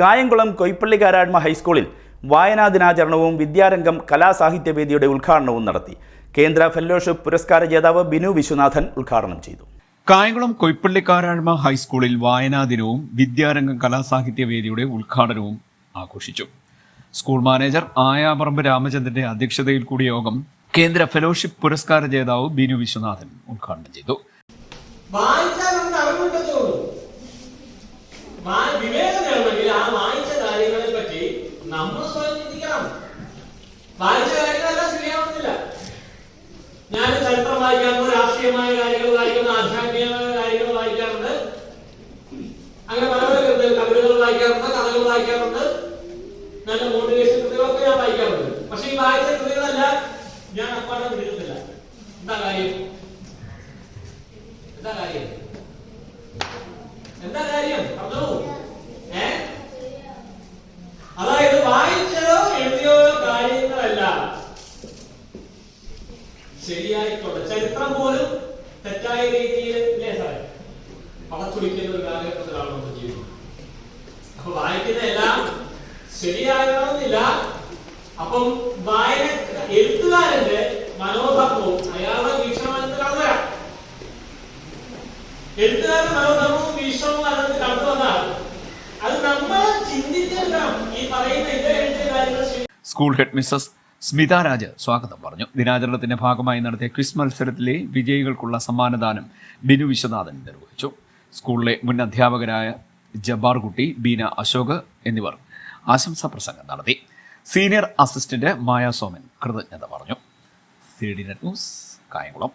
കായംകുളം കൊയ്പ്പള്ളി കാരാഴ്മ ഹൈസ്കൂളിൽ വായനാ ദിനാചരണവും വിദ്യാരംഗം കലാസാഹിത്യവേദിയുടെ ഉദ്ഘാടനവും നടത്തി. കേന്ദ്ര ഫെല്ലോഷിപ്പ് പുരസ്കാര ജേതാവ് ബിനു വിശ്വനാഥൻ ഉദ്ഘാടനം ചെയ്തു. കായംകുളം കൊയ്പ്പള്ളി കാരാഴ്മ ഹൈസ്കൂളിൽ വായനാ ദിനവും വിദ്യാരംഗം കലാസാഹിത്യ വേദിയുടെ ഉദ്ഘാടനവും ആഘോഷിച്ചു. സ്കൂൾ മാനേജർ ആയാപറമ്പ് രാമചന്ദ്രന്റെ അധ്യക്ഷതയിൽ കൂടിയ യോഗം കേന്ദ്ര ഫെലോഷിപ്പ് പുരസ്കാര ജേതാവ് ബിനു വിശ്വനാഥൻ ഉദ്ഘാടനം ചെയ്തു. വിവേകം നേടണമെങ്കിൽ ആ വായിച്ച കാര്യങ്ങളെ പറ്റി നമ്മൾ സ്വയം ചിന്തിക്കണം. വായിച്ച കാര്യങ്ങളെല്ലാം ശരിയാവുന്നില്ല. ഞാൻ ചരിത്രം വായിക്കാറുണ്ട് രാഷ്ട്രീയമായ കാര്യങ്ങൾ വായിക്കുന്നു ആധ്യാത്മികമായ കാര്യങ്ങൾ വായിക്കാറുണ്ട് അങ്ങനെ പല പല കവിതകൾ വായിക്കാറുണ്ട് കഥകൾ വായിക്കാറുണ്ട് നല്ല മോട്ടിവേഷൻ കൃതികളൊക്കെ ഞാൻ വായിക്കാറുണ്ട് പക്ഷെ ഈ വായിച്ച കൃതികളെല്ലാം ഞാൻ അപ്പാടെ വിടുന്നില്ല എന്താ കാര്യം എന്താ കാര്യം എന്താ കാര്യം? പറഞ്ഞോ ഏ? അതായത് വായിച്ചതോ എഴുതിയോ കാര്യങ്ങളല്ല. ശരിയായിട്ടുണ്ട് ചരിത്രം പോലും തെറ്റായ രീതിയിൽ ഇല്ലേ സാറേ? ഒരു കാലഘട്ടത്തിലാണ് നമ്മൾ ജീവിതം. അപ്പൊ വായിക്കുന്ന എല്ലാം ശരിയാകണമെന്നില്ല. അപ്പം വായന എഴുത്തുകാരന്റെ മനോധർമ്മവും എഴുത്തുകാരുടെ മനോധർമ്മവും വീക്ഷണവും അതിനകത്ത് കടന്നു അത് നമ്മൾ ചിന്തിച്ചെടുക്കണം ഈ പറയുന്ന ഇത് കാര്യങ്ങൾ school head Mrs Smitha Raj സ്വാഗതം പറഞ്ഞു. ദിനാചരണത്തിന്റെ ഭാഗമായി നടത്തിയ ക്വിസ് മത്സരത്തിലെ വിജയികൾക്കുള്ള സമ്മാനദാനം ബിനു വിശ്വനാഥൻ നിർവഹിച്ചു. സ്കൂളിലെ മുൻ അധ്യാപകരായ ജബാർ കുട്ടി ബീന അശോക് എന്നിവർ ആശംസാ പ്രസംഗം നടത്തി. സീനിയർ അസിസ്റ്റന്റ് മായ സോമൻ കൃതജ്ഞത പറഞ്ഞു. C D news Kayamkulam.